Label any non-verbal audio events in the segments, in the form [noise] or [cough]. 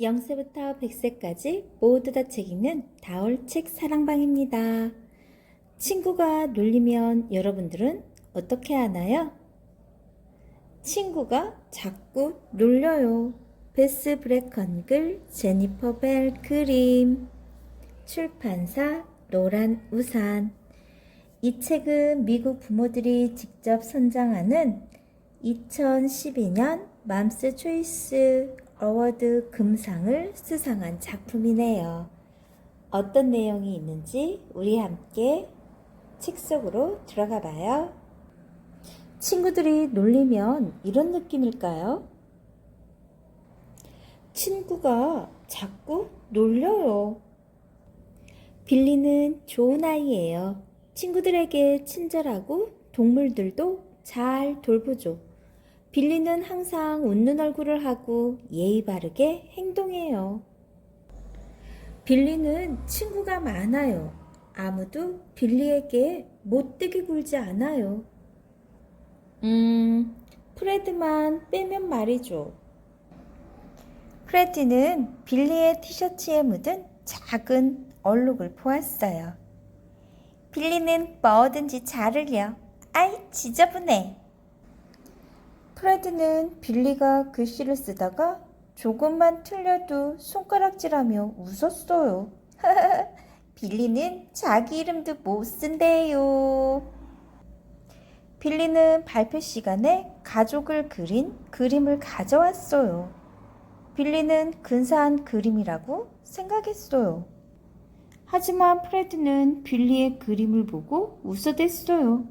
0세부터 100세까지 모두 다 책 읽는 다올책 사랑방입니다. 친구가 놀리면 여러분들은 어떻게 하나요? 친구가 자꾸 놀려요. 베스 브레컨 글 제니퍼 벨 그림 출판사 노란 우산 이 책은 미국 부모들이 직접 선정하는 2012년 맘스 초이스 어워드 금상을 수상한 작품이네요. 어떤 내용이 있는지 우리 함께 책 속으로 들어가 봐요. 친구들이 놀리면 이런 느낌일까요? 친구가 자꾸 놀려요. 빌리는 좋은 아이예요. 친구들에게 친절하고 동물들도 잘 돌보죠. 빌리는 항상 웃는 얼굴을 하고 예의 바르게 행동해요. 빌리는 친구가 많아요. 아무도 빌리에게 못되게 굴지 않아요. 음, 프레드만 빼면 말이죠. 프레드는 빌리의 티셔츠에 묻은 작은 얼룩을 보았어요. 빌리는 뭐든지 잘 흘려. 아이, 지저분해. 프레드는 빌리가 글씨를 쓰다가 조금만 틀려도 손가락질하며 웃었어요. [laughs] 빌리는 자기 이름도 못 쓴대요. 빌리는 발표 시간에 가족을 그린 그림을 가져왔어요. 빌리는 근사한 그림이라고 생각했어요. 하지만 프레드는 빌리의 그림을 보고 웃어댔어요.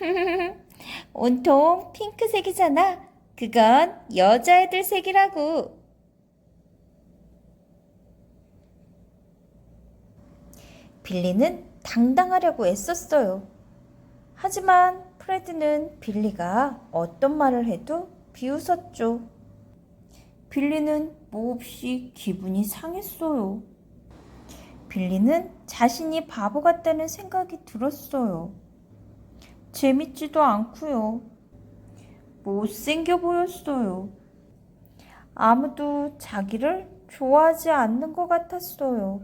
[laughs] 온통 핑크색이잖아. 그건 여자애들 색이라고. 빌리는 당당하려고 애썼어요. 하지만 프레드는 빌리가 어떤 말을 해도 비웃었죠. 빌리는 몹시 기분이 상했어요. 빌리는 자신이 바보 같다는 생각이 들었어요. 재밌지도 않고요. 못생겨 보였어요. 아무도 자기를 좋아하지 않는 것 같았어요.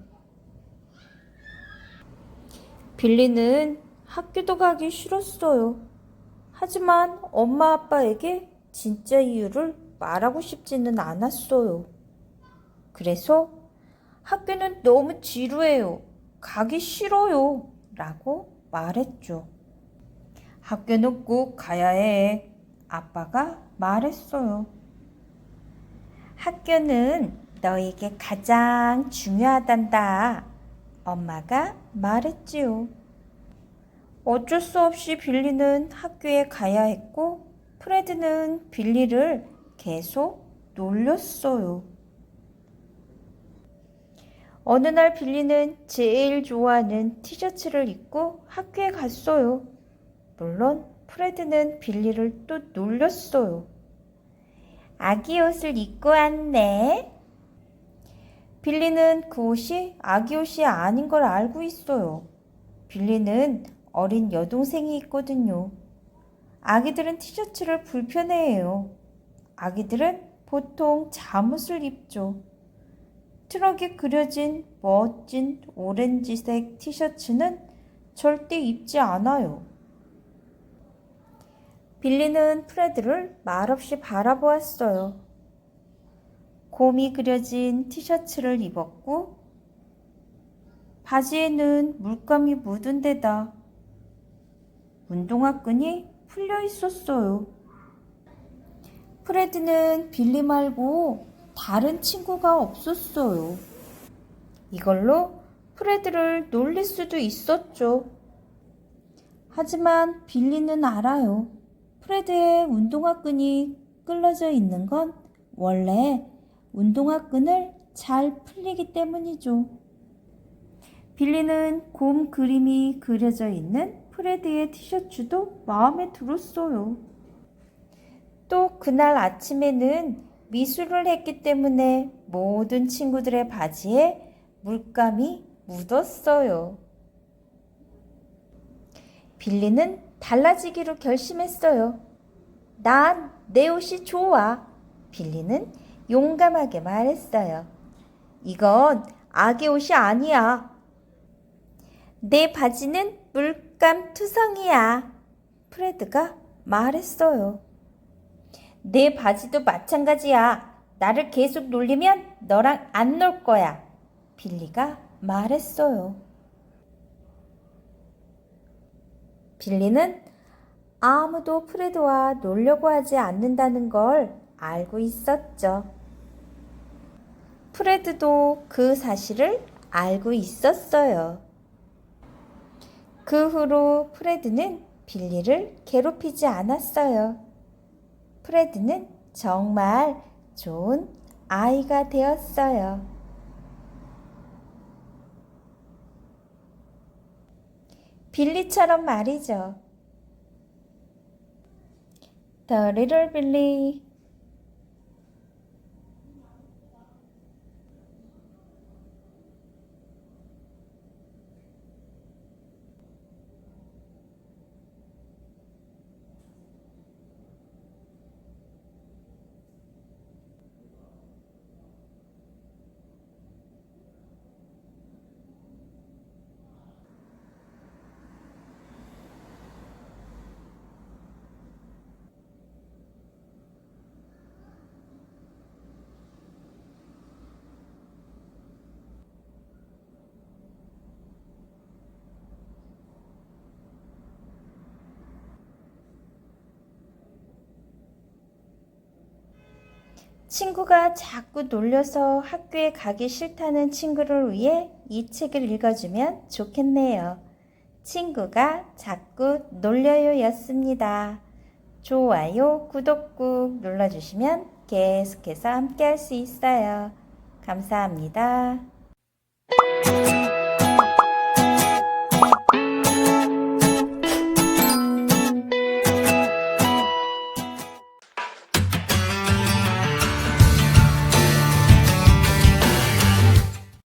빌리는 학교도 가기 싫었어요. 하지만 엄마 아빠에게 진짜 이유를 말하고 싶지는 않았어요. 그래서 학교는 너무 지루해요. 가기 싫어요. 라고 말했죠. 학교는 꼭 가야 해. 아빠가 말했어요. 학교는 너에게 가장 중요하단다. 엄마가 말했지요. 어쩔 수 없이 빌리는 학교에 가야 했고, 프레드는 빌리를 계속 놀렸어요. 어느 날 빌리는 제일 좋아하는 티셔츠를 입고 학교에 갔어요. 물론 프레드는 빌리를 또 놀렸어요. 아기 옷을 입고 왔네. 빌리는 그 옷이 아기 옷이 아닌 걸 알고 있어요. 빌리는 어린 여동생이 있거든요. 아기들은 티셔츠를 불편해해요. 아기들은 보통 잠옷을 입죠. 트럭에 그려진 멋진 오렌지색 티셔츠는 절대 입지 않아요. 빌리는 프레드를 말없이 바라보았어요. 곰이 그려진 티셔츠를 입었고, 바지에는 물감이 묻은 데다 운동화 끈이 풀려 있었어요. 프레드는 빌리 말고 다른 친구가 없었어요. 이걸로 프레드를 놀릴 수도 있었죠. 하지만 빌리는 알아요. 프레드의 운동화 끈이 끌어져 있는 건 원래 운동화 끈을 잘 풀리기 때문이죠. 빌리는 곰 그림이 그려져 있는 프레드의 티셔츠도 마음에 들었어요. 또 그날 아침에는 미술을 했기 때문에 모든 친구들의 바지에 물감이 묻었어요. 빌리는 달라지기로 결심했어요. 난 내 옷이 좋아. 빌리는 용감하게 말했어요. 이건 아기 옷이 아니야. 내 바지는 물감 투성이야. 프레드가 말했어요. 내 바지도 마찬가지야. 나를 계속 놀리면 너랑 안 놀 거야. 빌리가 말했어요. 빌리는 아무도 프레드와 놀려고 하지 않는다는 걸 알고 있었죠. 프레드도 그 사실을 알고 있었어요. 그 후로 프레드는 빌리를 괴롭히지 않았어요. 프레드는 정말 좋은 아이가 되었어요. 빌리처럼 말이죠. The little Billy. 친구가 자꾸 놀려서 학교에 가기 싫다는 친구를 위해 이 책을 읽어주면 좋겠네요. 친구가 자꾸 놀려요 였습니다. 좋아요, 구독 꾹 눌러주시면 계속해서 함께 할 수 있어요. 감사합니다.